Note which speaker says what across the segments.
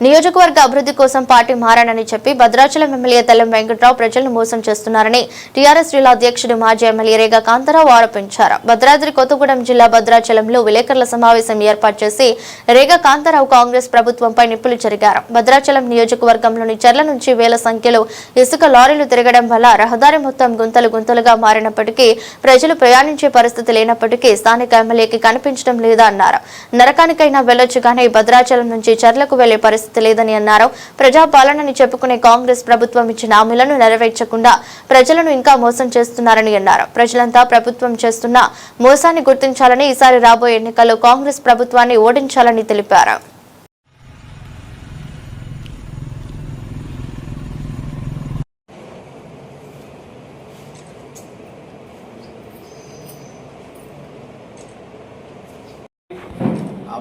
Speaker 1: నియోజకవర్గ అభివృద్ధి కోసం పార్టీ మారానని చెప్పి భద్రాచలం ఎమ్మెల్యే తెల్లం వెంకట్రావు ప్రజలను మోసం చేస్తున్నారని టీఆర్ఎస్ జిల్లా అధ్యక్షుడు మాజీ ఎమ్మెల్యే రేగా కాంతారావు ఆరోపించారు. భద్రాద్రి కొత్తగూడెం జిల్లా భద్రాచలంలో విలేకరుల సమావేశం ఏర్పాటు చేసి రేగా కాంతారావు కాంగ్రెస్ ప్రభుత్వంపై నిప్పులు జరిగారు భద్రాచలం నియోజకవర్గంలోని చెర్ల నుంచి వేల సంఖ్యలో ఇసుక లారీలు తిరగడం వల్ల రహదారి మొత్తం గుంతలు గుంతలుగా మారినప్పటికీ ప్రజలు ప్రయాణించే పరిస్థితి లేనప్పటికీ స్థానిక ఎమ్మెల్యేకి కనిపించడం లేదా అన్నారు నరకానికైనా వెళ్ళొచ్చు కానీ భద్రాచలం నుంచి చర్లకు వెళ్ళే పరిస్థితి లేదని అన్నారు. ప్రజాపాలనని చెప్పుకునే కాంగ్రెస్ ప్రభుత్వం ఇచ్చిన హామీలను నెరవేర్చకుండా ప్రజలను ఇంకా మోసం చేస్తున్నారని అన్నారు. ప్రజలంతా ప్రభుత్వం చేస్తున్న మోసాన్ని గుర్తించాలని ఈసారి రాబోయే ఎన్నికల్లో కాంగ్రెస్ ప్రభుత్వాన్ని ఓడించాలని తెలిపారు.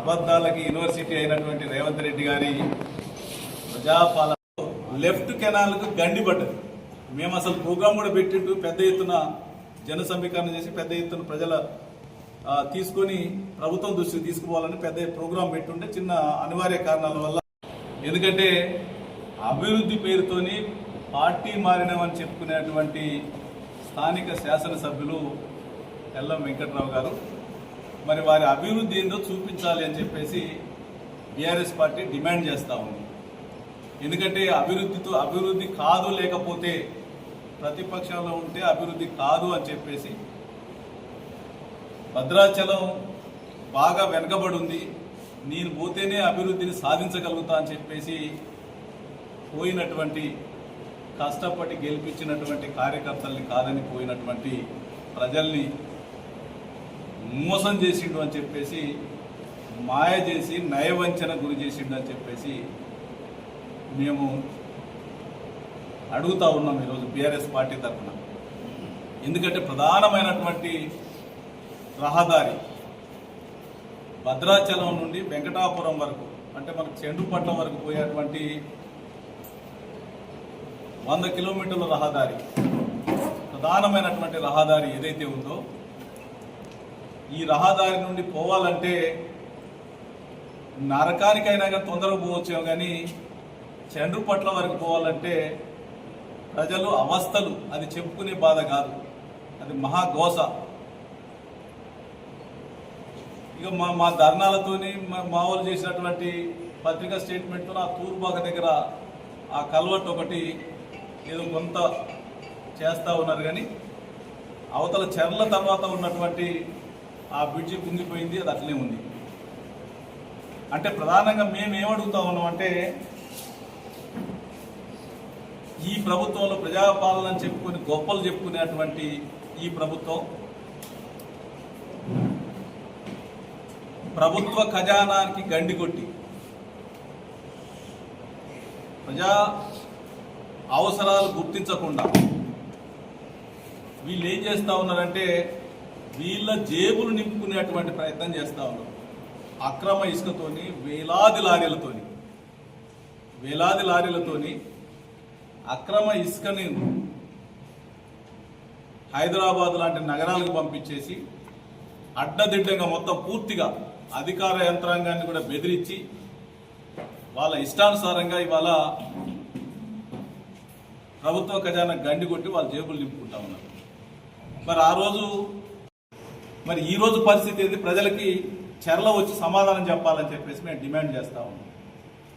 Speaker 2: అబద్ధాలకి యూనివర్సిటీ అయినటువంటి రేవంత్ రెడ్డి గారి ప్రజాపాలన లెఫ్ట్ కెనాల్కు గండి పడ్డది. మేము అసలు ప్రోగ్రామ్ కూడా పెట్టిండు పెద్ద ఎత్తున జన సమీకరణ చేసి పెద్ద ఎత్తున ప్రజల తీసుకొని ప్రభుత్వం దృష్టికి తీసుకుపోవాలని పెద్ద ప్రోగ్రాం పెట్టుంటే చిన్న అనివార్య కారణాల వల్ల ఎందుకంటే అభివృద్ధి పేరుతోని పార్టీ మారినామని చెప్పుకునేటువంటి స్థానిక శాసనసభ్యులు ఎల్లం వెంకట్రావు గారు మరి వారి అభివృద్ధి ఏందో చూపించాలి అని చెప్పేసి బీఆర్ఎస్ పార్టీ డిమాండ్ చేస్తూ ఉంది. ఎందుకంటే అభివృద్ధితో అభివృద్ధి కాదు లేకపోతే ప్రతిపక్షంలో ఉంటే అభివృద్ధి కాదు అని చెప్పేసి భద్రాచలం బాగా వెనకబడి ఉంది నేను పోతేనే అభివృద్ధిని సాధించగలుగుతా అని చెప్పేసి పోయినటువంటి కష్టపడి గెలిపించినటువంటి కార్యకర్తల్ని కాదని పోయినటువంటి ప్రజల్ని మోసం చేసిండు అని చెప్పేసి మాయ చేసి నయవంచన గురి చేసిండు అని చెప్పేసి మేము అడుగుతా ఉన్నాం ఈరోజు బీఆర్ఎస్ పార్టీ తరఫున. ఎందుకంటే ప్రధానమైనటువంటి రహదారి భద్రాచలం నుండి వెంకటాపురం వరకు అంటే మనకు చెండుపట్ల వరకు పోయేటువంటి వంద కిలోమీటర్ల రహదారి ప్రధానమైనటువంటి రహదారి ఏదైతే ఉందో ఈ రహదారి నుండి పోవాలంటే నరకానికైనా కానీ తొందరగా పోవచ్చేమో కానీ చండ్రుపట్ల వరకు పోవాలంటే ప్రజలు అవస్థలు. అది చెప్పుకునే బాధ కాదు. అది మహాఘోష. ఇక మా మా ధర్నాలతోని మా మా వాళ్ళు చేసినటువంటి పత్రికా స్టేట్మెంట్తో ఆ తూర్బాక దగ్గర ఆ కల్వర్ట్ ఒకటి ఏదో కొంత చేస్తూ ఉన్నారు కానీ అవతల చెర్ల తర్వాత ఉన్నటువంటి ఆ బ్రిడ్జి కుంగిపోయింది అది అట్లే ఉంది. అంటే ప్రధానంగా మేము ఏమడుగుతా ఉన్నాం అంటే ఈ ప్రభుత్వంలో ప్రజాపాలన చెప్పుకొని గొప్పలు చెప్పుకునేటువంటి ఈ ప్రభుత్వం ప్రభుత్వ ఖజానానికి గండి కొట్టి ప్రజా అవసరాలు గుర్తించకుండా వీళ్ళు ఏం చేస్తూ ఉన్నారంటే వీళ్ళ జేబులు నింపుకునేటువంటి ప్రయత్నం చేస్తా ఉన్నారు అక్రమ ఇసుకతోని వేలాది లారీలతోని. వేలాది లారీలతోని అక్రమ ఇసుకని హైదరాబాద్ లాంటి నగరాలకు పంపించేసి అడ్డదిడ్డంగా మొత్తం పూర్తిగా అధికార యంత్రాంగాన్ని కూడా బెదిరించి వాళ్ళ ఇష్టానుసారంగా ఇవాళ ప్రభుత్వ ఖజానా గండి కొట్టి వాళ్ళ జేబులు నింపుకుంటా ఉన్నారు. మరి ఆ రోజు మరి ఈరోజు పరిస్థితి ఏంది? ప్రజలకి చెరల వచ్చి సమాధానం చెప్పాలని చెప్పేసి మేము డిమాండ్ చేస్తా ఉన్నాం.